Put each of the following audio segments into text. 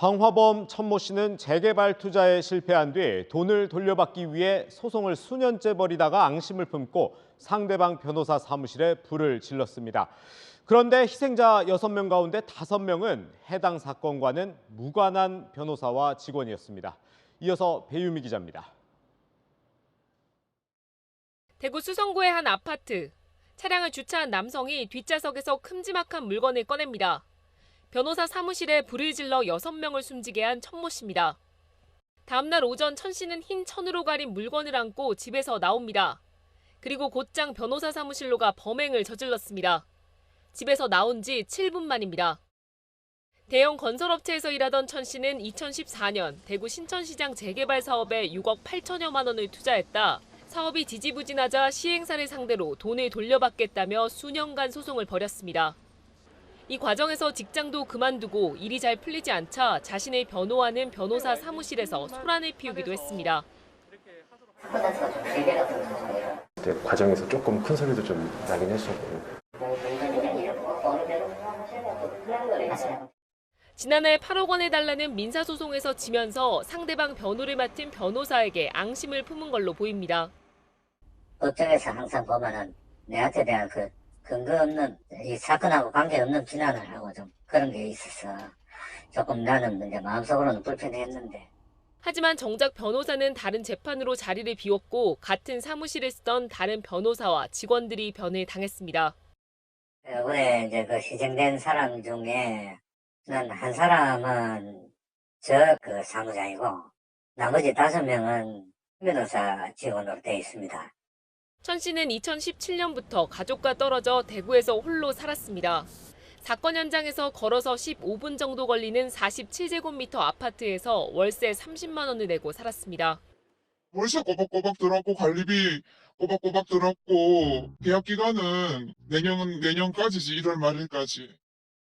방화범 천모 씨는 재개발 투자에 실패한 뒤 돈을 돌려받기 위해 소송을 수년째 벌이다가 앙심을 품고 상대방 변호사 사무실에 불을 질렀습니다. 그런데 희생자 6명 가운데 5명은 해당 사건과는 무관한 변호사와 직원이었습니다. 이어서 배유미 기자입니다. 대구 수성구의 한 아파트. 차량을 주차한 남성이 뒷좌석에서 큼지막한 물건을 꺼냅니다. 변호사 사무실에 불을 질러 6명을 숨지게 한 천모 씨입니다. 다음날 오전 천 씨는 흰 천으로 가린 물건을 안고 집에서 나옵니다. 그리고 곧장 변호사 사무실로 가 범행을 저질렀습니다. 집에서 나온 지 7분 만입니다. 대형 건설업체에서 일하던 천 씨는 2014년 대구 신천시장 재개발 사업에 6억 8천여만 원을 투자했다. 사업이 지지부진하자 시행사를 상대로 돈을 돌려받겠다며 수년간 소송을 벌였습니다. 이 과정에서 직장도 그만두고 일이 잘 풀리지 않자 자신을 변호하는 변호사 사무실에서 소란을 피우기도 했습니다. 이제 과정에서 조금 큰 소리도 좀 나긴 했었고 지난해 8억 원을 달라는 민사소송에서 지면서 상대방 변호를 맡은 변호사에게 앙심을 품은 걸로 보입니다. 법정에서 항상 보면은 내한테 대한 그 근거 없는 이 사건하고 관계 없는 비난을 하고 좀 그런 게 있어서 조금 나는 이제 마음속으로는 불편했는데 하지만 정작 변호사는 다른 재판으로 자리를 비웠고 같은 사무실에 쓰던 다른 변호사와 직원들이 변을 당했습니다. 이번에 이제 그 희생된 사람 중에 난한 사람은 저 그 사무장이고 나머지 다섯 명은 변호사 직원으로 되어 있습니다. 천 씨는 2017년부터 가족과 떨어져 대구에서 홀로 살았습니다. 사건 현장에서 걸어서 15분 정도 걸리는 47제곱미터 아파트에서 월세 30만 원을 내고 살았습니다. 월세 꼬박꼬박 들었고 관리비 꼬박꼬박 들었고 계약 기간은 내년은 내년까지지 1월 말일까지.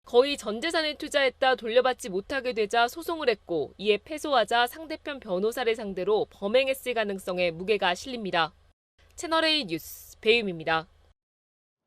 거의 전 재산을 투자했다 돌려받지 못하게 되자 소송을 했고 이에 패소하자 상대편 변호사를 상대로 범행했을 가능성에 무게가 실립니다. 채널A 뉴스 배유미입니다.